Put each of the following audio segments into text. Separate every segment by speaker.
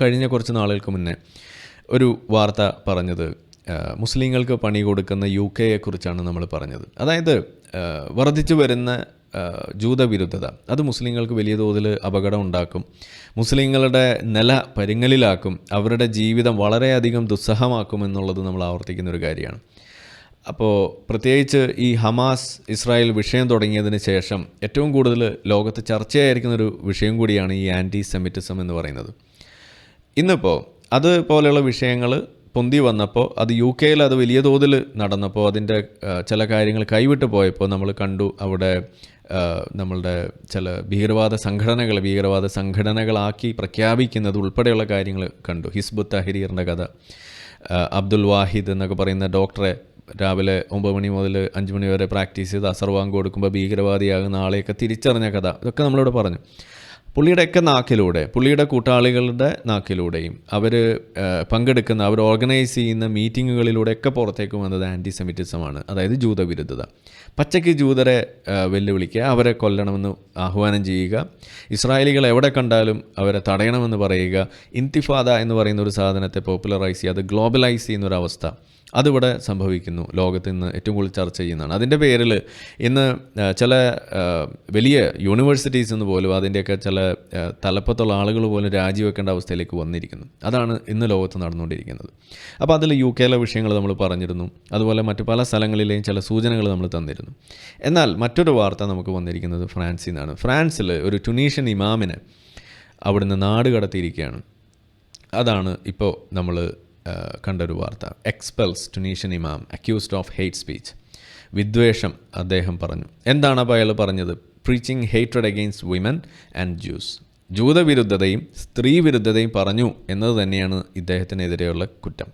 Speaker 1: കഴിഞ്ഞ കുറച്ച് നാളുകൾക്ക് മുന്നേ ഒരു വാർത്ത പറഞ്ഞത് മുസ്ലിങ്ങൾക്ക് പണി കൊടുക്കുന്ന യു കെയെക്കുറിച്ചാണ് നമ്മൾ പറഞ്ഞത്. അതായത് വർദ്ധിച്ചു വരുന്ന ജൂതവിരുദ്ധത. അത് മുസ്ലിങ്ങൾക്ക് വലിയ തോതിൽ അപകടം ഉണ്ടാക്കും മുസ്ലിങ്ങളുടെ നില പരിങ്ങലിലാക്കും. അവരുടെ ജീവിതം വളരെയധികം ദുസ്സഹമാക്കും എന്നുള്ളത് നമ്മൾ ആവർത്തിക്കുന്ന ഒരു കാര്യമാണ്. അപ്പോൾ പ്രത്യേകിച്ച് ഈ ഹമാസ് ഇസ്രായേൽ വിഷയം തുടങ്ങിയതിന് ശേഷം ഏറ്റവും കൂടുതൽ ലോകത്ത് ചർച്ചയായിരിക്കുന്ന ഒരു വിഷയം കൂടിയാണ് ഈ ആന്റി സെമിറ്റിസം എന്ന് പറയുന്നത്. ഇന്നിപ്പോൾ അതുപോലെയുള്ള വിഷയങ്ങൾ പൊന്തി വന്നപ്പോൾ അത് യു കെയിൽ അത് വലിയ തോതിൽ നടന്നപ്പോൾ അതിന്റെ ചില കാര്യങ്ങൾ കൈവിട്ട് പോയപ്പോൾ നമ്മൾ കണ്ടു അവിടെ നമ്മളുടെ ചില ഭീകരവാദ സംഘടനകൾ ഭീകരവാദ സംഘടനകളാക്കി പ്രഖ്യാപിക്കുന്നത് ഉൾപ്പെടെയുള്ള കാര്യങ്ങൾ കണ്ടു. ഹിസ്ബുത്ത് തഹരീറിന്റെ കഥ. അബ്ദുൽ വാഹിദ് എന്നൊക്കെ പറയുന്ന ഡോക്ടറെ രാവിലെ ഒമ്പത് മണി മുതൽ അഞ്ച് മണി വരെ പ്രാക്ടീസ് ചെയ്ത് അസർവാങ് കൊടുക്കുമ്പോൾ ഭീകരവാദിയാകുന്ന ആളെയൊക്കെ തിരിച്ചറിഞ്ഞ കഥ. ഇതൊക്കെ നമ്മളിവിടെ പറഞ്ഞു. പുള്ളിയുടെയൊക്കെ നാക്കിലൂടെ പുള്ളിയുടെ കൂട്ടാളികളുടെ നാക്കിലൂടെയും അവർ പങ്കെടുക്കുന്ന അവർ ഓർഗനൈസ് ചെയ്യുന്ന മീറ്റിങ്ങുകളിലൂടെയൊക്കെ പുറത്തേക്ക് വന്നത് ആന്റി സെമിറ്റിസമാണ് അതായത് ജൂതവിരുദ്ധത. പച്ചയ്ക്ക് ജൂതരെ വെല്ലുവിളിക്കുക അവരെ കൊല്ലണമെന്ന് ആഹ്വാനം ചെയ്യുക ഇസ്രായേലികൾ എവിടെ കണ്ടാലും അവരെ തടയണമെന്ന് പറയുക ഇൻതിഫാദ എന്ന് പറയുന്ന ഒരു സാധനത്തെ പോപ്പുലറൈസ് ചെയ്യുക അത് ഗ്ലോബലൈസ് ചെയ്യുന്ന ഒരു അവസ്ഥ. അതിവിടെ സംഭവിക്കുന്നു. ലോകത്ത് ഇന്ന് ഏറ്റവും കൂടുതൽ ചർച്ച ചെയ്യുന്നതാണ്. അതിന്റെ പേരിൽ ഇന്ന് ചില വലിയ യൂണിവേഴ്സിറ്റീസ് എന്ന് പോലും അതിന്റെയൊക്കെ ചില തലപ്പത്തുള്ള ആളുകൾ പോലും രാജിവെക്കേണ്ട അവസ്ഥയിലേക്ക് വന്നിരിക്കുന്നു. അതാണ് ഇന്ന് ലോകത്ത് നടന്നുകൊണ്ടിരിക്കുന്നത്. അപ്പോൾ അതിൽ യു കെയിലെ വിഷയങ്ങൾ നമ്മൾ പറഞ്ഞിരുന്നു. അതുപോലെ മറ്റു പല സ്ഥലങ്ങളിലെയും ചില സൂചനകൾ നമ്മൾ തന്നിരുന്നു. എന്നാൽ മറ്റൊരു വാർത്ത നമുക്ക് വന്നിരിക്കുന്നത് ഫ്രാൻസിൽ നിന്നാണ്. ഫ്രാൻസിൽ ഒരു ടുണീഷ്യൻ ഇമാമിനെ അവിടുന്ന് നാട് കടത്തിയിരിക്കുകയാണ്. അതാണ് ഇപ്പോൾ നമ്മൾ കണ്ടൊരു വാർത്ത. എക്സ്പെൽസ് ടുനീഷ്യൻ ഇമാം അക്യൂസ്ഡ് ഓഫ് ഹെയ്റ്റ് സ്പീച്ച് വിദ്വേഷം അദ്ദേഹം പറഞ്ഞു. എന്താണ് അപ്പോൾ അയാൾ പറഞ്ഞത്? പ്രീച്ചിങ് ഹെയ്റ്റഡ് അഗെയിൻസ്റ്റ് വിമൻ ആൻഡ് ജ്യൂസ് ജൂതവിരുദ്ധതയും സ്ത്രീ വിരുദ്ധതയും പറഞ്ഞു എന്നത് തന്നെയാണ് ഇദ്ദേഹത്തിനെതിരെയുള്ള കുറ്റം.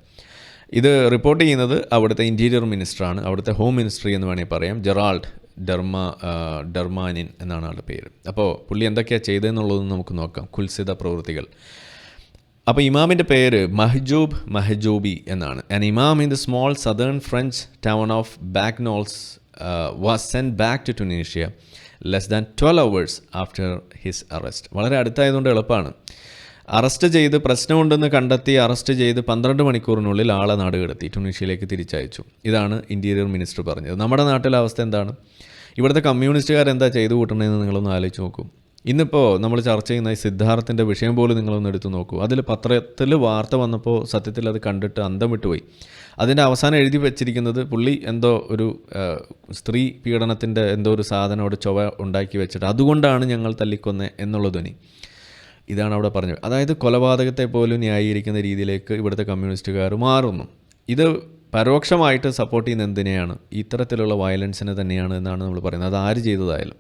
Speaker 1: ഇത് റിപ്പോർട്ട് ചെയ്യുന്നത് അവിടുത്തെ ഇന്റീരിയർ മിനിസ്റ്ററാണ് അവിടുത്തെ ഹോം മിനിസ്ട്രി എന്ന് വേണമെങ്കിൽ പറയാം. ജെറാൾഡ് ഡെർമ ഡർമാനിൻ എന്നാണ് ആളുടെ പേര്. അപ്പോൾ പുള്ളി എന്തൊക്കെയാണ് ചെയ്തതെന്നുള്ളതെന്ന് നമുക്ക് നോക്കാം. കുൽസിത പ്രവൃത്തികൾ. അപ്പോൾ ഇമാമിന്റെ പേര് മഹ്ജൂബ് മഹജൂബി എന്നാണ്. And imam in the small southern French town of Bagnols was send back to Tunisia less than twelve hours after his arrest വളരെ അടുത്തായതുകൊണ്ട് എളുപ്പമാണ്. അറസ്റ്റ് ചെയ്ത് പ്രശ്നമുണ്ടെന്ന് കണ്ടെത്തി അറസ്റ്റ് ചെയ്ത് പന്ത്രണ്ട് മണിക്കൂറിനുള്ളിൽ ആളെ നാട് കടത്തി ടുണീഷ്യയിലേക്ക് തിരിച്ചയച്ചു. ഇതാണ് ഇന്റീരിയർ മിനിസ്റ്റർ പറഞ്ഞത്. നമ്മുടെ നാട്ടിലെ അവസ്ഥ എന്താണ്? ഇവിടുത്തെ കമ്മ്യൂണിസ്റ്റുകാർ എന്താ ചെയ്തു കൂട്ടണമെന്ന് നിങ്ങളൊന്ന് ആലോചിച്ച് നോക്കൂ. ഇന്നിപ്പോൾ നമ്മൾ ചർച്ച ചെയ്യുന്ന ഈ സിദ്ധാർത്ഥിന്റെ വിഷയം പോലും നിങ്ങളൊന്ന് എടുത്തു നോക്കൂ. അതിൽ പത്രത്തിൽ വാർത്ത വന്നപ്പോൾ സത്യത്തിൽ അത് കണ്ടിട്ട് അന്തം വിട്ടുപോയി അതിന്റെ അവസാനം എഴുതി വെച്ചിരിക്കുന്നത് പുള്ളി എന്തോ ഒരു സ്ത്രീ പീഡനത്തിന്റെ എന്തോ ഒരു സാധനം അവിടെ ചൊവ ഉണ്ടാക്കി വെച്ചിട്ട് അതുകൊണ്ടാണ് ഞങ്ങൾ തല്ലിക്കൊന്നേ എന്നുള്ള ധ്വനി ഇതാണ് അവിടെ പറഞ്ഞത്. അതായത് കൊലപാതകത്തെ പോലും ന്യായീകരിക്കുന്ന രീതിയിലേക്ക് ഇവിടുത്തെ കമ്മ്യൂണിസ്റ്റുകാർ മാറുന്നു. ഇത് പരോക്ഷമായിട്ട് സപ്പോർട്ട് ചെയ്യുന്ന എന്തിനെയാണ്? ഇത്തരത്തിലുള്ള വയലൻസിനെ തന്നെയാണ് എന്നാണ് നമ്മൾ പറയുന്നത്. അത് ആര് ചെയ്തതായാലും.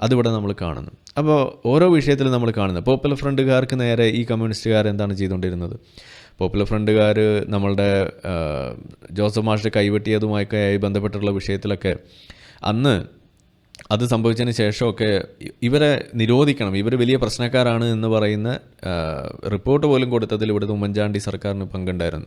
Speaker 1: അതിവിടെ നമ്മൾ കാണുന്നു. അപ്പോൾ ഓരോ വിഷയത്തിലും നമ്മൾ കാണുന്നത്. പോപ്പുലർ ഫ്രണ്ടുകാർക്ക് നേരെ ഈ കമ്മ്യൂണിസ്റ്റുകാർ എന്താണ് ചെയ്തുകൊണ്ടിരുന്നത്? പോപ്പുലർ ഫ്രണ്ടുകാർ നമ്മളുടെ ജോസഫ് മാഷ് കൈവെട്ടിയതുമൊക്കെ ആയി ബന്ധപ്പെട്ടുള്ള വിഷയത്തിലൊക്കെ അന്ന് അത് സംഭവിച്ചതിന് ശേഷമൊക്കെ ഇവരെ നിരോധിക്കണം. ഇവർ വലിയ പ്രശ്നക്കാരാണ് എന്ന് പറയുന്ന റിപ്പോർട്ട് പോലും കൊടുത്തതിൽ ഇവിടുത്തെ ഉമ്മൻചാണ്ടി സർക്കാരിന് പങ്കുണ്ടായിരുന്നു.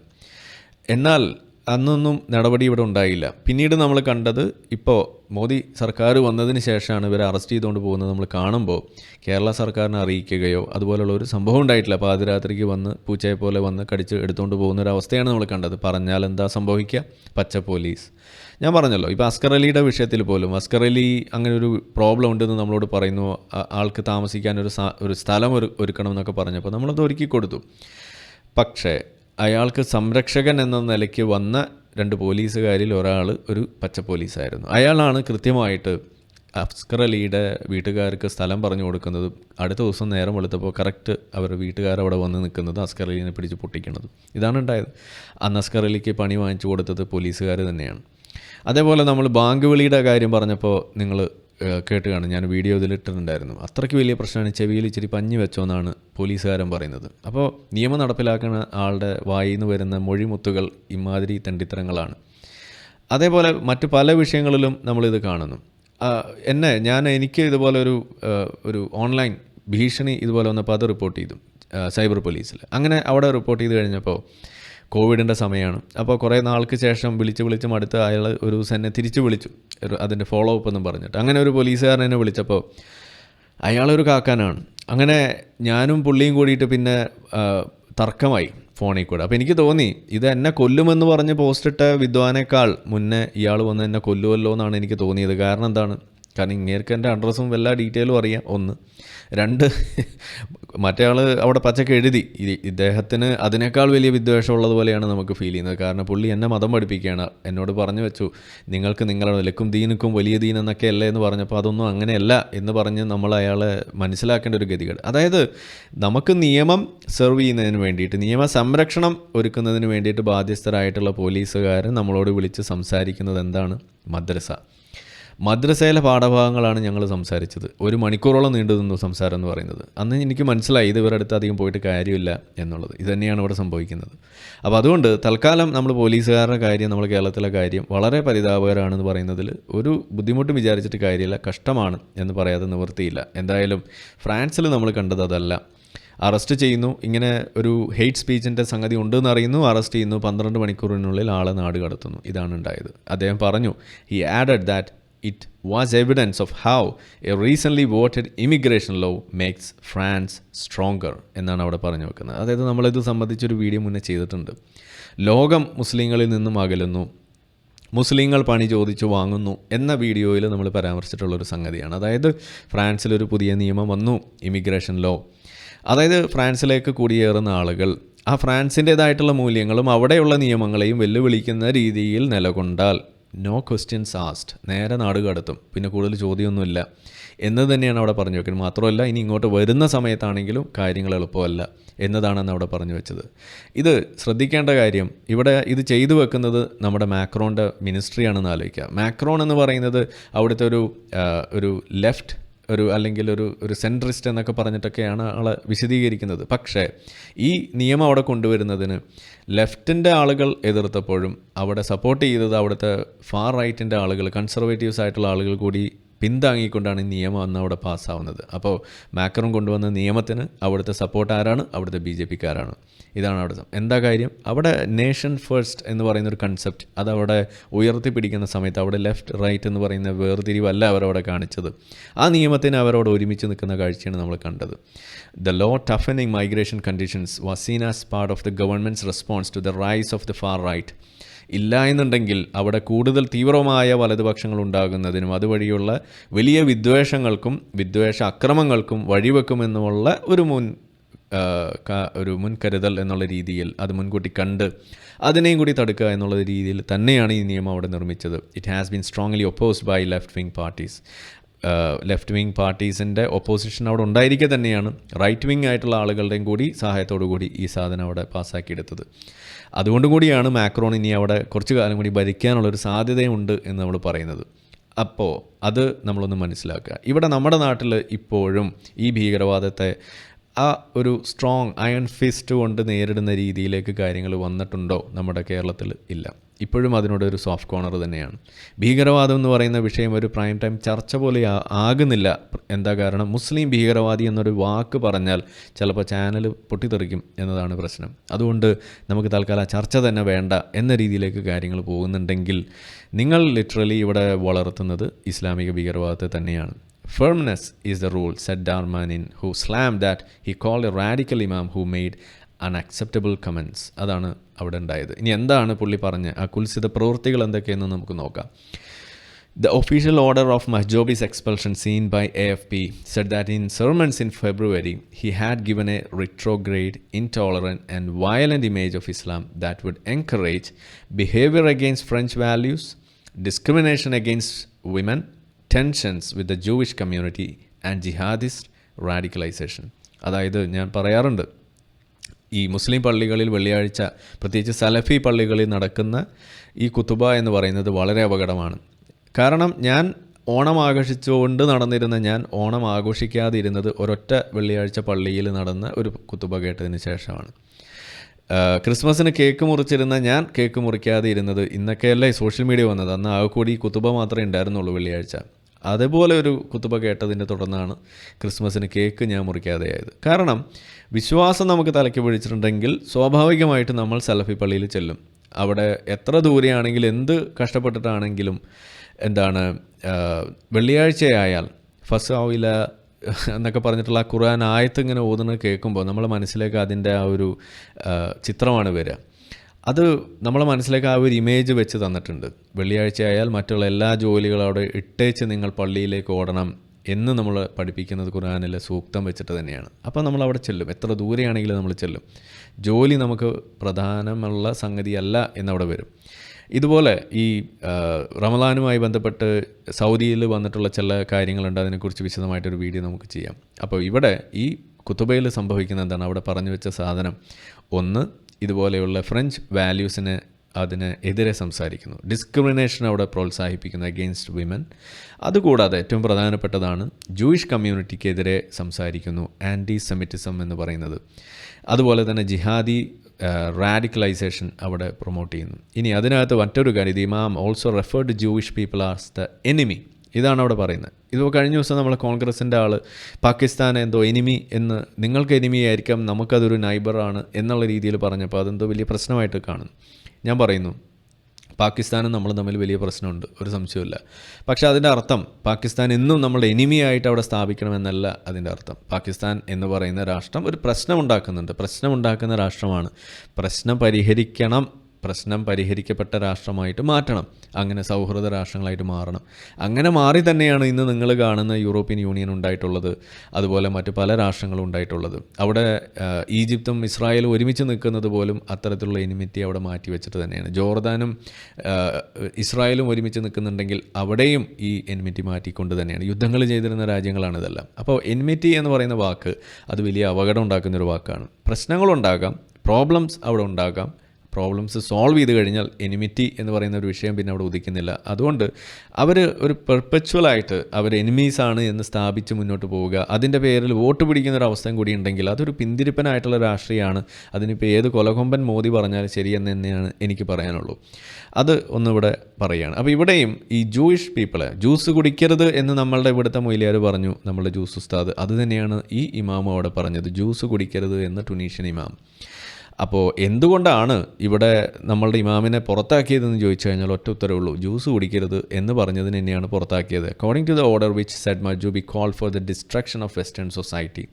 Speaker 1: എന്നാൽ അന്നൊന്നും നടപടി ഇവിടെ ഉണ്ടായില്ല. പിന്നീട് നമ്മൾ കണ്ടത് ഇപ്പോൾ മോദി സർക്കാർ വന്നതിന് ശേഷമാണ് ഇവരെ അറസ്റ്റ് ചെയ്തുകൊണ്ട് പോകുന്നത് നമ്മൾ കാണുമ്പോൾ കേരള സർക്കാരിനെ അറിയിക്കുകയോ അതുപോലുള്ള ഒരു സംഭവം ഉണ്ടായിട്ടില്ല. പാതിരാത്രിക്ക് വന്ന് പൂച്ചയെ പോലെ വന്ന് കടിച്ച് എടുത്തുകൊണ്ട് പോകുന്ന ഒരു അവസ്ഥയാണ് നമ്മൾ കണ്ടത്. പറഞ്ഞാൽ എന്താ സംഭവിക്കുക? പച്ച പോലീസ്. ഞാൻ പറഞ്ഞല്ലോ ഇപ്പോൾ അസ്കർ അലിയുടെ വിഷയത്തിൽ പോലും അസ്കർ അലി അങ്ങനെ ഒരു പ്രോബ്ലം ഉണ്ടെന്ന് നമ്മളോട് പറയുന്നു. ആൾക്ക് താമസിക്കാൻ ഒരു ഒരു സ്ഥലം ഒരു ഒരുക്കണം എന്നൊക്കെ പറഞ്ഞപ്പോൾ നമ്മളത് ഒരുക്കി കൊടുത്തു. പക്ഷേ അയാൾക്ക് സംരക്ഷകൻ എന്ന നിലയ്ക്ക് വന്ന രണ്ട് പോലീസുകാരിൽ ഒരാൾ ഒരു പച്ച പോലീസായിരുന്നു. അയാളാണ് കൃത്യമായിട്ട് അഫ്സ്കർ അലിയുടെ വീട്ടുകാർക്ക് സ്ഥലം പറഞ്ഞു കൊടുക്കുന്നത്. അടുത്ത ദിവസം നേരം വെളുത്തപ്പോൾ കറക്റ്റ് അവരുടെ വീട്ടുകാരവിടെ വന്ന് നിൽക്കുന്നത് അസ്കർ അലീനെ പിടിച്ച് പൊട്ടിക്കുന്നത് ഇതാണ് ഉണ്ടായത്. അന്ന് അസ്കർ അലിക്ക് പണി വാങ്ങിച്ചു കൊടുത്തത് പോലീസുകാർ തന്നെയാണ്. അതേപോലെ നമ്മൾ ബാങ്ക് വിളിയുടെ കാര്യം പറഞ്ഞപ്പോൾ നിങ്ങൾ കേട്ട് കാണും ഞാൻ വീഡിയോ ഇതിലിട്ടിട്ടുണ്ടായിരുന്നു അത്രയ്ക്ക് വലിയ പ്രശ്നമാണ്. ചെവിയിൽ ഇച്ചിരി പഞ്ഞു വെച്ചോ എന്നാണ് പോലീസുകാരൻ പറയുന്നത്. അപ്പോൾ നിയമം നടപ്പിലാക്കുന്ന ആളുടെ വായിൽ നിന്ന് വരുന്ന മൊഴിമുത്തുകൾ ഇമാതിരി തണ്ടിത്തരങ്ങളാണ്. അതേപോലെ മറ്റ് പല വിഷയങ്ങളിലും നമ്മളിത് കാണുന്നു. എന്നെ ഞാൻ എനിക്ക് ഇതുപോലെ ഒരു ഒരു ഓൺലൈൻ ഭീഷണി ഇതുപോലെ വന്നപ്പോൾ അത് റിപ്പോർട്ട് ചെയ്തു സൈബർ പോലീസിൽ അങ്ങനെ അവിടെ റിപ്പോർട്ട് ചെയ്ത് കഴിഞ്ഞപ്പോൾ കോവിഡിന്റെ സമയമാണ് അപ്പോൾ കുറേ നാൾക്ക് ശേഷം വിളിച്ച് വിളിച്ച് മടുത്ത് അയാൾ ഒരു ദിവസം എന്നെ തിരിച്ച് വിളിച്ചു. അതിന്റെ ഫോളോ അപ്പ് എന്നും പറഞ്ഞിട്ട്. അങ്ങനെ ഒരു പോലീസുകാരൻ എന്നെ വിളിച്ചപ്പോൾ അയാളൊരു കാക്കാനാണ്. അങ്ങനെ ഞാനും പുള്ളിയും കൂടിയിട്ട് പിന്നെ തർക്കമായി ഫോണിൽ കൂടെ. അപ്പോൾ എനിക്ക് തോന്നി ഇത് എന്നെ കൊല്ലുമെന്ന് പറഞ്ഞ് പോസ്റ്റിട്ട വിദ്വാനേക്കാൾ മുന്നേ ഇയാൾ വന്ന് എന്നെ കൊല്ലുമല്ലോ എന്നാണ് എനിക്ക് തോന്നിയത്. കാരണം എന്താണ്? കാരണം ഇങ്ങേർക്ക് എന്റെ അഡ്രസ്സും എല്ലാ ഡീറ്റെയിലും അറിയാം ഒന്ന്. രണ്ട് മറ്റേ ആൾ അവിടെ പച്ചക്ക് എഴുതി. ഇദ്ദേഹത്തിന് അതിനേക്കാൾ വലിയ വിദ്വേഷം ഉള്ളതുപോലെയാണ് നമുക്ക് ഫീൽ ചെയ്യുന്നത്. കാരണം പുള്ളി എന്നെ മതം പഠിപ്പിക്കുകയാണ്. എന്നോട് പറഞ്ഞു വെച്ചു നിങ്ങൾക്ക് നിങ്ങളുടെ ലക്കും ദീനുക്കും വലിയ ദീൻ എന്നൊക്കെ അല്ലേ എന്ന് പറഞ്ഞപ്പോൾ അതൊന്നും അങ്ങനെയല്ല എന്ന് പറഞ്ഞ് നമ്മൾ അയാളെ മനസ്സിലാക്കേണ്ട ഒരു ഗതികേട്. അതായത് നമുക്ക് നിയമം സെർവ് ചെയ്യുന്നതിന് വേണ്ടിയിട്ട് നിയമ സംരക്ഷണം ഒരുക്കുന്നതിന് വേണ്ടിയിട്ട് ബാധ്യസ്ഥരായിട്ടുള്ള പോലീസുകാർ നമ്മളോട് വിളിച്ച് സംസാരിക്കുന്നത് എന്താണ്? മദ്രസ. മദ്രസയിലെ പാഠഭാഗങ്ങളാണ് ഞങ്ങൾ സംസാരിച്ചത്. ഒരു മണിക്കൂറോളം നീണ്ടു നിന്നു സംസാരം എന്ന് പറയുന്നത്. അന്ന് എനിക്ക് മനസ്സിലായി ഇത് ഇവരുടെ അടുത്ത് അധികം പോയിട്ട് കാര്യമില്ല എന്നുള്ളത്. ഇതുതന്നെയാണ് ഇവിടെ സംഭവിക്കുന്നത്. അപ്പോൾ അതുകൊണ്ട് തൽക്കാലം നമ്മൾ പോലീസുകാരുടെ കാര്യം നമ്മൾ കേരളത്തിലെ കാര്യം വളരെ പരിതാപകരമാണെന്ന് പറയുന്നതിൽ ഒരു ബുദ്ധിമുട്ടും വിചാരിച്ചിട്ട് കാര്യമില്ല. കഷ്ടമാണ് എന്ന് പറയാതെ നിവൃത്തിയില്ല. എന്തായാലും ഫ്രാൻസിൽ നമ്മൾ കണ്ടത് അതല്ല. അറസ്റ്റ് ചെയ്യുന്നു. ഇങ്ങനെ ഒരു ഹെയ്റ്റ് സ്പീച്ചിന്റെ സംഗതി ഉണ്ടെന്ന് അറിയുന്നു. അറസ്റ്റ് ചെയ്യുന്നു. പന്ത്രണ്ട് മണിക്കൂറിനുള്ളിൽ ആളെ നാട് കടത്തുന്നു. ഇതാണ് ഉണ്ടായത്. അദ്ദേഹം പറഞ്ഞു he added that it was evidence of how a recently voted immigration law makes France stronger എന്നാണ് അവിടെ പറഞ്ഞു വെക്കുന്നത്. അതായത് നമ്മളിത് സംബന്ധിച്ചൊരു വീഡിയോ മുന്നേ ചെയ്തിട്ടുണ്ട്. ലോകം മുസ്ലിങ്ങളിൽ നിന്നും അകലുന്നു. മുസ്ലിങ്ങൾ പണി ചോദിച്ചു വാങ്ങുന്നു എന്ന വീഡിയോയിൽ നമ്മൾ പരാമർശിച്ചിട്ടുള്ളൊരു സംഗതിയാണ്. അതായത് ഫ്രാൻസിലൊരു പുതിയ നിയമം വന്നു ഇമിഗ്രേഷൻ ലോ അതായത് ഫ്രാൻസിലേക്ക് കുടിയേറുന്ന ആളുകൾ ആ ഫ്രാൻസിന്റേതായിട്ടുള്ള മൂല്യങ്ങളും അവിടെയുള്ള നിയമങ്ങളെയും വെല്ലുവിളിക്കുന്ന രീതിയിൽ നിലകൊണ്ടാൽ നോ ക്വസ്റ്റ്യൻസ് ആസ്റ്റ് നേരെ നാട് കടത്തും. പിന്നെ കൂടുതൽ ചോദ്യമൊന്നുമില്ല. എന്ന് തന്നെയാണ് അവിടെ പറഞ്ഞു വെക്കുന്നത്. മാത്രമല്ല ഇനി ഇങ്ങോട്ട് വരുന്ന സമയത്താണെങ്കിലും കാര്യങ്ങൾ എളുപ്പമല്ല എന്നതാണെന്ന് അവിടെ പറഞ്ഞു വെച്ചത്. ഇത് ശ്രദ്ധിക്കേണ്ട കാര്യം ഇവിടെ ഇത് ചെയ്തു വെക്കുന്നത് നമ്മുടെ മാക്രോണിന്റെ മിനിസ്ട്രിയാണെന്ന് ആലോചിക്കുക. മാക്രോൺ എന്ന് പറയുന്നത് അവിടുത്തെ ഒരു ഒരു ലെഫ്റ്റ് ഒരു അല്ലെങ്കിൽ ഒരു ഒരു സെൻട്രിസ്റ്റ് എന്നൊക്കെ പറഞ്ഞിട്ടൊക്കെയാണ് ആളെ വിശദീകരിക്കുന്നത്. പക്ഷേ ഈ നിയമം അവിടെ കൊണ്ടുവരുന്നതിന് ലെഫ്റ്റിന്റെ ആളുകൾ എതിർത്തപ്പോഴും അവിടെ സപ്പോർട്ട് ചെയ്തത് അവിടുത്തെ ഫാർ റൈറ്റിന്റെ ആളുകൾ കൺസർവേറ്റീവ്സ് ആയിട്ടുള്ള ആളുകൾ കൂടി പിന്താങ്ങിക്കൊണ്ടാണ് ഈ നിയമം അന്ന് അവിടെ പാസ്സാവുന്നത്. അപ്പോൾ മാക്രോൺ കൊണ്ടുവന്ന നിയമത്തിന് അവിടുത്തെ സപ്പോർട്ട് ആരാണ്? അവിടുത്തെ ബി ജെ പിക്കാരാണ്. ഇതാണ് അവിടെ എന്താ കാര്യം? അവിടെ നേഷൻ ഫസ്റ്റ് എന്ന് പറയുന്ന ഒരു കൺസെപ്റ്റ് അത് അവിടെ ഉയർത്തിപ്പിടിക്കുന്ന സമയത്ത് അവിടെ ലെഫ്റ്റ് റൈറ്റ് എന്ന് പറയുന്ന വേർതിരിവല്ല അവരവിടെ കാണിച്ചത്. ആ നിയമത്തിന് അവരോട് ഒരുമിച്ച് നിൽക്കുന്ന കാഴ്ചയാണ് നമ്മൾ കണ്ടത്. The law ടഫനിങ് migration conditions was seen as part of the government's response to the rise of the far right ഇല്ല എന്നുണ്ടെങ്കിൽ അവിടെ കൂടുതൽ തീവ്രമായ വലതുപക്ഷങ്ങൾ ഉണ്ടാകുന്നതിനും അതുവഴിയുള്ള വലിയ വിദ്വേഷങ്ങൾക്കും വിദ്വേഷ അക്രമങ്ങൾക്കും വഴിവെക്കുമെന്നുമുള്ള ഒരു മുൻ ഒരു മുൻകരുതൽ എന്നുള്ള രീതിയിൽ അത് മുൻകൂട്ടി കണ്ട് അതിനെയും കൂടി തടുക്കുക എന്നുള്ള രീതിയിൽ തന്നെയാണ് ഈ നിയമം അവിടെ നിർമ്മിച്ചത്. It has been strongly opposed by left wing parties left wing പാർട്ടീസിന്റെ opposition അവിടെ ഉണ്ടായിരിക്കെ തന്നെയാണ്. റൈറ്റ് വിങ് ആയിട്ടുള്ള ആളുകളുടെയും കൂടി സഹായത്തോടു കൂടി ഈ സാധനം അവിടെ പാസ്സാക്കിയെടുത്തത്. അതുകൊണ്ടും കൂടിയാണ് മാക്രോൺ ഇനി അവിടെ കുറച്ച് കാലം കൂടി ഭരിക്കാനുള്ളൊരു സാധ്യതയുണ്ട് എന്ന് നമ്മൾ പറയുന്നത്. അപ്പോൾ അത് നമ്മളൊന്ന് മനസ്സിലാക്കുക. ഇവിടെ നമ്മുടെ നാട്ടിൽ ഇപ്പോഴും ഈ ഭീകരവാദത്തെ ആ ഒരു സ്ട്രോങ് അയൺ ഫിസ്റ്റ് കൊണ്ട് നേരിടുന്ന രീതിയിലേക്ക് കാര്യങ്ങൾ വന്നിട്ടുണ്ടോ നമ്മുടെ കേരളത്തിൽ ഇല്ല. ഇപ്പോഴും അതിനോട് ഒരു സോഫ്റ്റ് കോർണർ തന്നെയാണ്. ഭീകരവാദം എന്ന് പറയുന്ന വിഷയം ഒരു പ്രൈം ടൈം ചർച്ച പോലെ ആകുന്നില്ല. എന്താ കാരണം? മുസ്ലിം ഭീകരവാദി എന്നൊരു വാക്ക് പറഞ്ഞാൽ ചിലപ്പോൾ ചാനൽ പൊട്ടിത്തെറിക്കും എന്നതാണ് പ്രശ്നം. അതുകൊണ്ട് നമുക്ക് തൽക്കാലം ചർച്ച തന്നെ വേണ്ട എന്ന രീതിയിലേക്ക് കാര്യങ്ങൾ പോകുന്നുണ്ടെങ്കിൽ നിങ്ങൾ ലിറ്ററലി ഇവിടെ വളർത്തുന്നത് ഇസ്ലാമിക ഭീകരവാദത്തെ തന്നെയാണ്. Firmness is the rule, said Darmanin, who slammed that he called a radical imam who made unacceptable comments. അതാണ് അവിടെ ഉണ്ടായത് ഇനി എന്താണ് പുള്ളി പറഞ്ഞ ആ കുൽസിത പ്രവൃത്തികൾ എന്തൊക്കെയെന്ന് നമുക്ക് നോക്കാം The official order of Mahjobi's expulsion seen by AFP said that in sermons in February, he had given a retrograde, intolerant, and violent image of Islam that would encourage behavior against French values, discrimination against women, tensions with the Jewish community and jihadist radicalisation അതായത് ഞാൻ പറയാറുണ്ട് ഈ മുസ്ലിം പള്ളികളിൽ വെള്ളിയാഴ്ച പ്രത്യേകിച്ച് സലഫി പള്ളികളിൽ നടക്കുന്ന ഈ കുത്തുബ എന്ന് പറയുന്നത് വളരെ അപകടമാണ്. കാരണം ഞാൻ ഓണം ആഘോഷിച്ചുകൊണ്ട് നടന്നിരുന്ന ഞാൻ ഓണം ആഘോഷിക്കാതിരുന്നത് ഒരൊറ്റ വെള്ളിയാഴ്ച പള്ളിയിൽ നടന്ന ഒരു കുത്തുബ കേട്ടതിന് ശേഷമാണ്. ക്രിസ്മസിന് കേക്ക് മുറിച്ചിരുന്ന ഞാൻ കേക്ക് മുറിക്കാതെ ഇരുന്നത് ഇന്നൊക്കെയല്ലേ സോഷ്യൽ മീഡിയ വന്നത്. അന്ന് ആകെ കൂടി കുത്തുബ മാത്രമേ ഉണ്ടായിരുന്നുള്ളൂ വെള്ളിയാഴ്ച. അതേപോലെ ഒരു കുത്തുബ കേട്ടതിന്റെ തുടർന്നാണ് ക്രിസ്മസിന് കേക്ക് ഞാൻ മുറിക്കാതെയായത് കാരണം വിശ്വാസം നമുക്ക് തലയ്ക്ക് പിടിച്ചിട്ടുണ്ടെങ്കിൽ സ്വാഭാവികമായിട്ട് നമ്മൾ സലഫി പള്ളിയിൽ ചെല്ലും. അവിടെ എത്ര ദൂരെയാണെങ്കിലും എന്ത് കഷ്ടപ്പെട്ടിട്ടാണെങ്കിലും എന്താണ് വെള്ളിയാഴ്ചയായാൽ ഫസാവില എന്നൊക്കെ പറഞ്ഞിട്ടുള്ള ആ ഖുർആൻ ആയത്ത് ഇങ്ങനെ ഓതുന്നത് കേൾക്കുമ്പോൾ നമ്മുടെ മനസ്സിലേക്ക് അതിന്റെ ആ ഒരു ചിത്രമാണ് വരിക. അത് നമ്മളെ മനസ്സിലേക്ക് ആ ഒരു ഇമേജ് വെച്ച് തന്നിട്ടുണ്ട്. വെള്ളിയാഴ്ച ആയാൽ മറ്റുള്ള എല്ലാ ജോലികളും അവിടെ ഇട്ടേച്ച് നിങ്ങൾ പള്ളിയിലേക്ക് ഓടണം എന്ന് നമ്മൾ പഠിപ്പിക്കുന്നത് ഖുർആാനിലെ സൂക്തം വെച്ചിട്ട് തന്നെയാണ്. അപ്പോൾ നമ്മൾ അവിടെ ചെല്ലും. എത്ര ദൂരെയാണെങ്കിലും നമ്മൾ ചെല്ലും. ജോലി നമുക്ക് പ്രധാനമുള്ള സംഗതിയല്ല എന്നവിടെ വരും. ഇതുപോലെ ഈ റമദാനുമായി ബന്ധപ്പെട്ട് സൗദിയിൽ വന്നിട്ടുള്ള ചില കാര്യങ്ങളുണ്ട്. അതിനെക്കുറിച്ച് വിശദമായിട്ടൊരു വീഡിയോ നമുക്ക് ചെയ്യാം. അപ്പോൾ ഇവിടെ ഈ കുത്തുബയിൽ സംഭവിക്കുന്ന എന്താണ്? അവിടെ പറഞ്ഞു വെച്ച സാധനം. ഒന്ന് ഇതുപോലെയുള്ള ഫ്രഞ്ച് വാല്യൂസിന് അതിന് എതിരെ സംസാരിക്കുന്നു. ഡിസ്ക്രിമിനേഷൻ അവിടെ പ്രോത്സാഹിപ്പിക്കുന്നു അഗെയിൻസ്റ്റ് വിമൻ അതുകൂടാതെ ഏറ്റവും പ്രധാനപ്പെട്ടതാണ് ജൂയിഷ് കമ്മ്യൂണിറ്റിക്കെതിരെ സംസാരിക്കുന്നു ആന്റി സെമിറ്റിസം എന്ന് പറയുന്നത്. അതുപോലെ തന്നെ ജിഹാദി റാഡിക്കലൈസേഷൻ അവിടെ പ്രൊമോട്ട് ചെയ്യുന്നു. ഇനി അതിനകത്ത് മറ്റൊരു കാര്യം ഇത് imam also referred Jewish people as the enemy ഇതാണ് അവിടെ പറയുന്നത്. ഇതിപ്പോൾ കഴിഞ്ഞ ദിവസം നമ്മൾ കോൺഗ്രസിന്റെ ആൾ പാകിസ്ഥാൻ എന്തോ എനിമി എന്ന് നിങ്ങൾക്ക് എനിമി ആയിരിക്കാം നമുക്കതൊരു നൈബറാണ് എന്നുള്ള രീതിയിൽ പറഞ്ഞപ്പോൾ അതെന്തോ വലിയ പ്രശ്നമായിട്ട് കാണുന്നു. ഞാൻ പറയുന്നു പാകിസ്ഥാനും നമ്മൾ തമ്മിൽ വലിയ പ്രശ്നമുണ്ട് ഒരു സംശയമില്ല പക്ഷേ അതിന്റെ അർത്ഥം പാകിസ്ഥാൻ എന്നും നമ്മുടെ എനിമിയായിട്ട് അവിടെ സ്ഥാപിക്കണമെന്നല്ല അതിന്റെ അർത്ഥം. പാകിസ്ഥാൻ എന്ന് പറയുന്ന രാഷ്ട്രം ഒരു പ്രശ്നമുണ്ടാക്കുന്നുണ്ട് പ്രശ്നമുണ്ടാക്കുന്ന രാഷ്ട്രമാണ്. പ്രശ്നം പരിഹരിക്കണം പ്രശ്നം പരിഹരിക്കപ്പെട്ട രാഷ്ട്രമായിട്ട് മാറ്റണം. അങ്ങനെ സൗഹൃദ രാഷ്ട്രങ്ങളായിട്ട് മാറണം. അങ്ങനെ മാറി തന്നെയാണ് ഇന്ന് നിങ്ങൾ കാണുന്ന യൂറോപ്യൻ യൂണിയൻ ഉണ്ടായിട്ടുള്ളത് അതുപോലെ മറ്റു പല രാഷ്ട്രങ്ങളും ഉണ്ടായിട്ടുള്ളത്. അവിടെ ഈജിപ്തും ഇസ്രായേലും ഒരുമിച്ച് നിൽക്കുന്നത് പോലും അത്തരത്തിലുള്ള എനിമിറ്റി അവിടെ മാറ്റി വെച്ചിട്ട് തന്നെയാണ്. ജോർദാനും ഇസ്രായേലും ഒരുമിച്ച് നിൽക്കുന്നുണ്ടെങ്കിൽ അവിടെയും ഈ എനിമിറ്റി മാറ്റിക്കൊണ്ട് തന്നെയാണ്. യുദ്ധങ്ങൾ ചെയ്തിരുന്ന രാജ്യങ്ങളാണ് ഇതെല്ലാം. അപ്പോൾ എനിമിറ്റി എന്ന് പറയുന്ന വാക്ക് അത് വലിയ അപകടം ഉണ്ടാക്കുന്നൊരു വാക്കാണ്. പ്രശ്നങ്ങളുണ്ടാകാം പ്രോബ്ലംസ് അവിടെ ഉണ്ടാകാം പ്രോബ്ലംസ് സോൾവ് ചെയ്ത് കഴിഞ്ഞാൽ എനിമിറ്റി എന്ന് പറയുന്ന ഒരു വിഷയം പിന്നെ അവിടെ ഉദിക്കുന്നില്ല. അതുകൊണ്ട് അവർ ഒരു പെർപ്പച്വലായിട്ട് അവർ എനിമീസാണ് എന്ന് സ്ഥാപിച്ച് മുന്നോട്ട് പോവുക. അതിന്റെ പേരിൽ വോട്ട് പിടിക്കുന്ന ഒരു അവസ്ഥയും കൂടി ഉണ്ടെങ്കിൽ അതൊരു പിന്തിരിപ്പനായിട്ടുള്ള രാഷ്ട്രീയമാണ്. അതിനിപ്പോൾ ഏത് കൊലകൊമ്പൻ മോദി പറഞ്ഞാലും ശരിയെന്ന് തന്നെയാണ് എനിക്ക് പറയാനുള്ളൂ. അത് ഒന്നിവിടെ പറയുകയാണ്. അപ്പോൾ ഇവിടെയും ഈ ജൂയിഷ് പീപ്പിളെ ജ്യൂസ് കുടിക്കരുത് എന്ന് നമ്മളുടെ ഇവിടുത്തെ മൊയിലിയാർ പറഞ്ഞു. നമ്മളുടെ ജ്യൂസ് ഉസ്താദ്. അത് തന്നെയാണ് ഈ ഇമാമും അവിടെ പറഞ്ഞത്. ജ്യൂസ് കുടിക്കരുത് എന്ന് ടുണീഷ്യൻ ഇമാം. അപ്പോൾ എന്തുകൊണ്ടാണ് ഇവിടെ നമ്മളുടെ ഇമാമിനെ പുറത്താക്കിയതെന്ന് ചോദിച്ചു കഴിഞ്ഞാൽ ഒറ്റ ഉത്തരവുള്ളൂ ജ്യൂസ് കുടിക്കരുത് എന്ന് പറഞ്ഞതിന് തന്നെയാണ് പുറത്താക്കിയത്. According to the order which said Mahjoubi call for the destruction of western society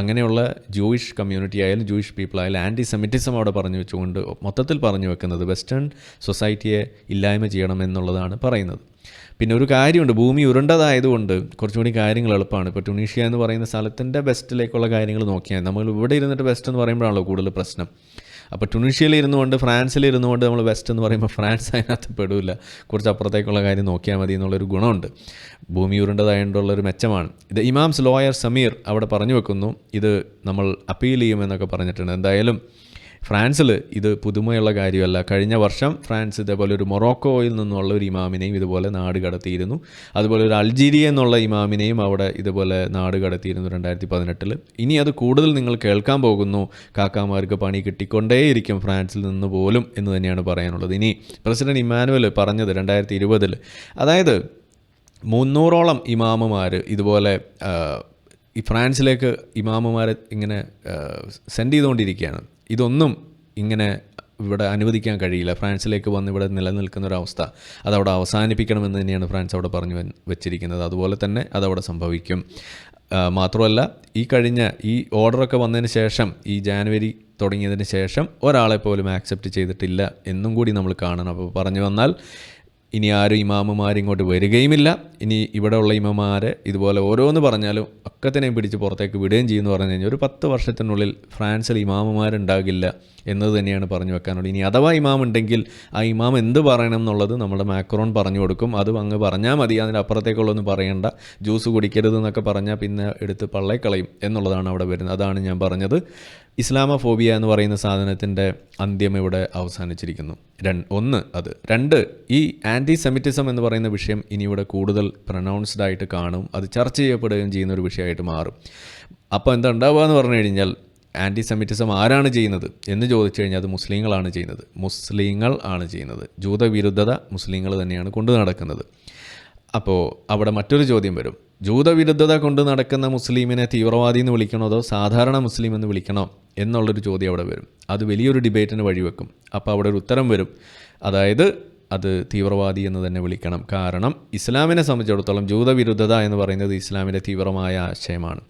Speaker 1: അങ്ങനെയുള്ള ജൂയിഷ് കമ്മ്യൂണിറ്റി ആയാലും ജൂയിഷ് പീപ്പിൾ ആയാലും ആന്റി സെമിറ്റിസം അവിടെ പറഞ്ഞു വെച്ചുകൊണ്ട് മൊത്തത്തിൽ പറഞ്ഞു വെക്കുന്നത് വെസ്റ്റേൺ സൊസൈറ്റിയെ ഇല്ലായ്മ ചെയ്യണം എന്നുള്ളതാണ് പറയുന്നത്. പിന്നെ ഒരു കാര്യമുണ്ട്. ഭൂമി ഉരുണ്ടതായതുകൊണ്ട് കുറച്ചുകൂടി കാര്യങ്ങൾ എളുപ്പമാണ്. ഇപ്പോൾ ടുണീഷ്യ എന്ന് പറയുന്ന സ്ഥലത്തിന്റെ ബെസ്റ്റിലേക്കുള്ള കാര്യങ്ങൾ നോക്കിയാൽ നമ്മൾ ഇവിടെ ഇരുന്നിട്ട് ബെസ്റ്റ് എന്ന് പറയുമ്പോഴാണല്ലോ കൂടുതൽ പ്രശ്നം. അപ്പോൾ ടുണീഷ്യയിൽ ഇരുന്നുകൊണ്ട് ഫ്രാൻസിൽ ഇരുന്നുകൊണ്ട് നമ്മൾ വെസ്റ്റ് എന്ന് പറയുമ്പോൾ ഫ്രാൻസ് അതിനകത്ത് പെടില്ല കുറച്ച് അപ്പുറത്തേക്കുള്ള കാര്യം നോക്കിയാൽ മതി എന്നുള്ളൊരു ഗുണമുണ്ട്. ഭൂമി ഉരുണ്ടതായതുകൊണ്ടുള്ളൊരു മെച്ചമാണ്. ഇത് ഇമാംസ് ലോയർ സമീർ അവിടെ പറഞ്ഞു വെക്കുന്നു. ഇത് നമ്മൾ അപ്പീൽ ചെയ്യുമെന്നൊക്കെ പറഞ്ഞിട്ടുണ്ട്. എന്തായാലും ഫ്രാൻസിൽ ഇത് പുതുമയുള്ള കാര്യമല്ല. കഴിഞ്ഞ വർഷം ഫ്രാൻസ് ഇതേപോലെ ഒരു മൊറോക്കോയിൽ നിന്നുള്ള ഒരു ഇമാമിനെയും ഇതുപോലെ നാട് കടത്തിയിരുന്നു. അതുപോലെ ഒരു അൾജീരിയ എന്നുള്ള ഇമാമിനെയും അവിടെ ഇതുപോലെ നാട് കടത്തിയിരുന്നു രണ്ടായിരത്തി പതിനെട്ടിൽ ഇനി അത് കൂടുതൽ നിങ്ങൾ കേൾക്കാൻ പോകുന്നു. കാക്കാമാർക്ക് പണി കിട്ടിക്കൊണ്ടേയിരിക്കും ഫ്രാൻസിൽ നിന്ന് പോലും എന്ന് തന്നെയാണ് പറയാനുള്ളത്. ഇനി പ്രസിഡന്റ് ഇമാനുവൽ പറഞ്ഞത് രണ്ടായിരത്തി ഇരുപതിൽ അതായത് മുന്നൂറോളം ഇമാമുമാർ ഇതുപോലെ ഈ ഫ്രാൻസിലേക്ക് ഇമാമുമാരെ ഇങ്ങനെ സെൻഡ് ചെയ്തുകൊണ്ടിരിക്കുകയാണ്. ഇതൊന്നും ഇങ്ങനെ ഇവിടെ അനുവദിക്കാൻ കഴിയില്ല. ഫ്രാൻസിലേക്ക് വന്ന് ഇവിടെ നിലനിൽക്കുന്ന ഒരു അവസ്ഥ അതവിടെ അവസാനിപ്പിക്കണമെന്ന് തന്നെയാണ് ഫ്രാൻസ് അവിടെ പറഞ്ഞു വെച്ചിരിക്കുന്നത്. അതുപോലെ തന്നെ അതവിടെ സംഭവിക്കും. മാത്രമല്ല ഈ കഴിഞ്ഞ ഈ ഓർഡറൊക്കെ വന്നതിന് ശേഷം ഈ ജാനുവരി തുടങ്ങിയതിന് ശേഷം ഒരാളെ പോലും ആക്സെപ്റ്റ് ചെയ്തിട്ടില്ല എന്നും കൂടി നമ്മൾ കാണണം. അപ്പോൾ പറഞ്ഞു വന്നാൽ ഇനി ആരും ഇമാമുമാർ ഇങ്ങോട്ട് വരികയുമില്ല. ഇനി ഇവിടെ ഉള്ള ഇമാമാരെ ഇതുപോലെ ഓരോന്ന് പറഞ്ഞാലും അക്കത്തിനെയും പിടിച്ച് പുറത്തേക്ക് വിടുകയും ചെയ്യുമെന്ന് പറഞ്ഞു കഴിഞ്ഞാൽ ഒരു പത്ത് വർഷത്തിനുള്ളിൽ ഫ്രാൻസിൽ ഇമാമുമാരുണ്ടാകില്ല എന്നത് തന്നെയാണ് പറഞ്ഞു വെക്കാനുള്ളത്. ഇനി അഥവാ ഇമാം ഉണ്ടെങ്കിൽ ആ ഇമാം എന്ത് പറയണം എന്നുള്ളത് നമ്മുടെ മാക്രോൺ പറഞ്ഞു കൊടുക്കും. അത് അങ്ങ് പറഞ്ഞാൽ മതി. അതിന്റെ അപ്പുറത്തേക്കുള്ളൊന്നും പറയണ്ട. ജ്യൂസ് കുടിക്കരുത് എന്നൊക്കെ പറഞ്ഞാൽ പിന്നെ എടുത്ത് പള്ളേക്കളയും എന്നുള്ളതാണ് അവിടെ വരുന്നത്. അതാണ് ഞാൻ പറഞ്ഞത്. ഇസ്ലാമോഫോബിയ എന്ന് പറയുന്ന സാധനത്തിന്റെ അന്ത്യം ഇവിടെ അവസാനിച്ചിരിക്കുന്നു. രണ്ട് ഒന്ന് അത്. രണ്ട് ഈ ആന്റി സെമിറ്റിസം എന്ന് പറയുന്ന വിഷയം ഇനി ഇവിടെ കൂടുതൽ പ്രൊനൗൺസ്ഡ് ആയിട്ട് കാണും. അത് ചർച്ച ചെയ്യപ്പെടുകയും ചെയ്യുന്ന ഒരു വിഷയമായിട്ട് മാറും. അപ്പോൾ എന്താ ഉണ്ടാവുക എന്ന് പറഞ്ഞു കഴിഞ്ഞാൽ ആന്റി സെമിറ്റിസം ആരാണ് ചെയ്യുന്നത് എന്ന് ചോദിച്ചു കഴിഞ്ഞാൽ അത് മുസ്ലിങ്ങളാണ് ചെയ്യുന്നത്. മുസ്ലിങ്ങൾ ആണ് ചെയ്യുന്നത്. ജൂതവിരുദ്ധത മുസ്ലിങ്ങൾ തന്നെയാണ് കൊണ്ടു നടക്കുന്നത്. അപ്പോൾ അവിടെ മറ്റൊരു ചോദ്യം വരും. ജൂതവിരുദ്ധത കൊണ്ട് നടക്കുന്ന മുസ്ലിമിനെ തീവ്രവാദി എന്ന് വിളിക്കണോ സാധാരണ മുസ്ലിം എന്ന് വിളിക്കണോ എന്നുള്ളൊരു ചോദ്യം അവിടെ വരും. അത് വലിയൊരു ഡിബേറ്റിന് വഴിവെക്കും. അപ്പോൾ അവിടെ ഒരു ഉത്തരം വരും. അതായത് അത് തീവ്രവാദി എന്ന് തന്നെ വിളിക്കണം. കാരണം ഇസ്ലാമിനെ സംബന്ധിച്ചിടത്തോളം ജൂതവിരുദ്ധത എന്ന് പറയുന്നത് ഇസ്ലാമിന്റെ തീവ്രമായ ആശയമാണ്.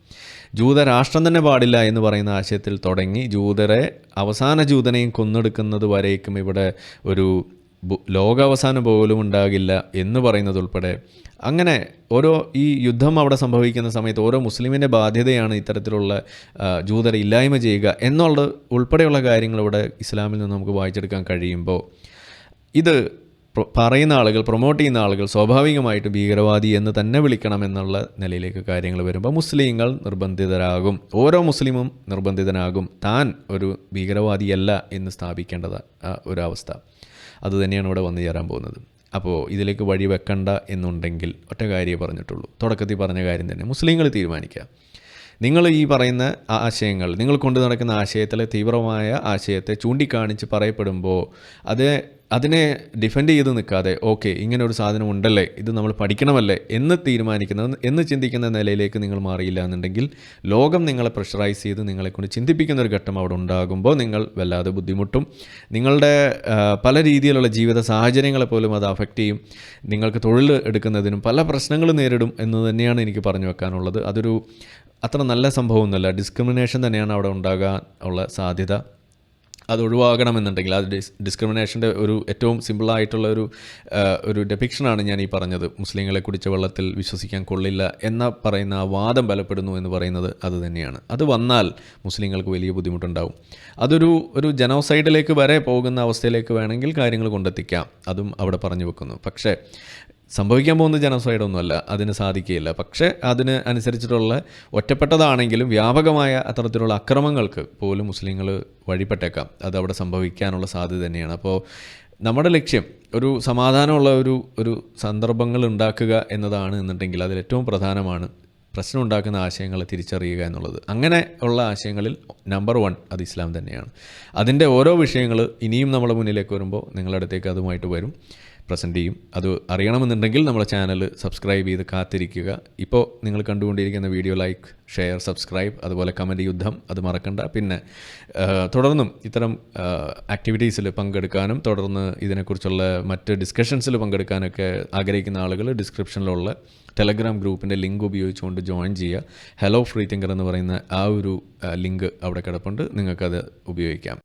Speaker 1: ജൂതരാഷ്ട്രം തന്നെ പാടില്ല എന്ന് പറയുന്ന ആശയത്തിൽ തുടങ്ങി ജൂതരെ അവസാന ജൂതനെയും കൊന്നെടുക്കുന്നത് വരേക്കും ഇവിടെ ഒരു ലോകാവസാനം പോലും ഉണ്ടാകില്ല എന്ന് പറയുന്നത് ഉൾപ്പെടെ അങ്ങനെ ഓരോ ഈ യുദ്ധം അവിടെ സംഭവിക്കുന്ന സമയത്ത് ഓരോ മുസ്ലിമിന്റെ ബാധ്യതയാണ് ഇത്തരത്തിലുള്ള ജൂതരെ ഇല്ലായ്മ ചെയ്യുക എന്നുള്ളത് ഉൾപ്പെടെയുള്ള കാര്യങ്ങൾ ഇവിടെ ഇസ്ലാമിൽ നിന്ന് നമുക്ക് വായിച്ചെടുക്കാൻ കഴിയുമ്പോൾ ഇത് പറയുന്ന ആളുകൾ പ്രൊമോട്ട് ചെയ്യുന്ന ആളുകൾ സ്വാഭാവികമായിട്ട് ഭീകരവാദി എന്ന് തന്നെ വിളിക്കണം എന്നുള്ള നിലയിലേക്ക് കാര്യങ്ങൾ വരുമ്പോൾ മുസ്ലിങ്ങൾ നിർബന്ധിതരാകും. ഓരോ മുസ്ലിമും നിർബന്ധിതനാകും. താൻ ഒരു ഭീകരവാദിയല്ല എന്ന് സ്ഥാപിക്കേണ്ടത് ഒരവസ്ഥ. അതുതന്നെയാണ് ഇവിടെ വന്നു ചേരാൻ പോകുന്നത്. അപ്പോൾ ഇതിലേക്ക് വഴി വെക്കണ്ട എന്നുണ്ടെങ്കിൽ ഒറ്റ കാര്യമേ പറഞ്ഞിട്ടുള്ളൂ. തുടക്കത്തിൽ പറഞ്ഞ കാര്യം തന്നെ മുസ്ലിങ്ങൾ തീരുമാനിക്കുക. നിങ്ങൾ ഈ പറയുന്ന ആശയങ്ങൾ നിങ്ങൾ കൊണ്ടു നടക്കുന്ന ആശയത്തിലെ തീവ്രമായ ആശയത്തെ ചൂണ്ടിക്കാണിച്ച് പറയപ്പെടുമ്പോൾ അത് അതിനെ ഡിഫെൻഡ് ചെയ്ത് നിൽക്കാതെ ഓക്കെ ഇങ്ങനെ ഒരു സാധനം ഉണ്ടല്ലേ ഇത് നമ്മൾ പഠിക്കണമല്ലേ എന്ന് തീരുമാനിക്കുന്ന എന്ന് ചിന്തിക്കുന്ന നിലയിലേക്ക് നിങ്ങൾ മാറിയില്ല എന്നുണ്ടെങ്കിൽ ലോകം നിങ്ങളെ പ്രഷറൈസ് ചെയ്ത് നിങ്ങളെക്കൊണ്ട് ചിന്തിപ്പിക്കുന്ന ഒരു ഘട്ടം അവിടെ ഉണ്ടാകുമ്പോൾ നിങ്ങൾ വല്ലാതെ ബുദ്ധിമുട്ടും. നിങ്ങളുടെ പല രീതിയിലുള്ള ജീവിത സാഹചര്യങ്ങളെ പോലും അത് അഫക്റ്റ് ചെയ്യും. നിങ്ങൾക്ക് തൊഴിൽ എടുക്കുന്നതിനും പല പ്രശ്നങ്ങളും നേരിടും എന്ന് തന്നെയാണ് എനിക്ക് പറഞ്ഞു വെക്കാനുള്ളത്. അതൊരു അത്ര നല്ല സംഭവമൊന്നുമല്ല. ഡിസ്ക്രിമിനേഷൻ തന്നെയാണ് അവിടെ ഉണ്ടാകാൻ ഉള്ള സാധ്യത. അത് ഒഴിവാകണമെന്നുണ്ടെങ്കിൽ അത് ഡിസ് ഡിസ്ക്രിമിനേഷന്റെ ഒരു ഏറ്റവും സിമ്പിളായിട്ടുള്ള ഒരു ഒരു ഡെപിക്ഷനാണ് ഞാൻ ഈ പറഞ്ഞത്. മുസ്ലിങ്ങളെ കുടിച്ച വെള്ളത്തിൽ വിശ്വസിക്കാൻ കൊള്ളില്ല എന്ന പറയുന്ന ആ വാദം ബലപ്പെടുന്നു എന്ന് പറയുന്നത് അത് തന്നെയാണ്. അത് വന്നാൽ മുസ്ലിങ്ങൾക്ക് വലിയ ബുദ്ധിമുട്ടുണ്ടാവും. അതൊരു ഒരു ജനോസൈഡിലേക്ക് വരെ പോകുന്ന അവസ്ഥയിലേക്ക് വേണമെങ്കിൽ കാര്യങ്ങൾ കൊണ്ടെത്തിക്കാം. അതും അവിടെ പറഞ്ഞു വെക്കുന്നു. പക്ഷേ സംഭവിക്കാൻ പോകുന്ന ജനോസൈഡ് ഒന്നുമല്ല അതിന് സാധിക്കുകയില്ല. പക്ഷേ അതിന് അനുസരിച്ചിട്ടുള്ള ഒറ്റപ്പെട്ടതാണെങ്കിലും വ്യാപകമായ അത്തരത്തിലുള്ള അക്രമങ്ങൾക്ക് പോലും മുസ്ലിങ്ങൾ വഴിപ്പെട്ടേക്കാം. അത് അവിടെ സംഭവിക്കാനുള്ള സാധ്യത തന്നെയാണ്. അപ്പോൾ നമ്മുടെ ലക്ഷ്യം ഒരു സമാധാനമുള്ള ഒരു ഒരു സന്ദർഭങ്ങൾ ഉണ്ടാക്കുക എന്നതാണ് എന്നുണ്ടെങ്കിൽ അതിൽ ഏറ്റവും പ്രധാനമാണ് പ്രശ്നം ഉണ്ടാക്കുന്ന ആശയങ്ങളെ തിരിച്ചറിയുക എന്നുള്ളത്. അങ്ങനെ ഉള്ള ആശയങ്ങളിൽ നമ്പർ വൺ അത് ഇസ്ലാം തന്നെയാണ്. അതിന്റെ ഓരോ വിഷയങ്ങൾ ഇനിയും നമ്മുടെ മുന്നിലേക്ക് വരുമ്പോൾ നിങ്ങളുടെ അടുത്തേക്ക് അതുമായിട്ട് വരും. പ്രസന്റ് ചെയ്യും. അത് അറിയണമെന്നുണ്ടെങ്കിൽ നമ്മുടെ ചാനൽ സബ്സ്ക്രൈബ് ചെയ്ത് കാത്തിരിക്കുക. ഇപ്പോൾ നിങ്ങൾ കണ്ടുകൊണ്ടിരിക്കുന്ന വീഡിയോ ലൈക്ക് ഷെയർ സബ്സ്ക്രൈബ് അതുപോലെ കമന്റ് യുദ്ധം അത് മറക്കണ്ട. പിന്നെ തുടർന്നും ഇത്തരം ആക്ടിവിറ്റീസിൽ പങ്കെടുക്കാനും തുടർന്ന് ഇതിനെക്കുറിച്ചുള്ള മറ്റ് ഡിസ്കഷൻസിൽ പങ്കെടുക്കാനൊക്കെ ആഗ്രഹിക്കുന്ന ആളുകൾ ഡിസ്ക്രിപ്ഷനിലുള്ള ടെലഗ്രാം ഗ്രൂപ്പിന്റെ ലിങ്ക് ഉപയോഗിച്ചുകൊണ്ട് ജോയിൻ ചെയ്യുക. ഹലോ ഫ്രീ തിങ്കർ എന്ന് പറയുന്ന ആ ഒരു ലിങ്ക് അവിടെ കിടപ്പുണ്ട്. നിങ്ങൾക്കത് ഉപയോഗിക്കാം.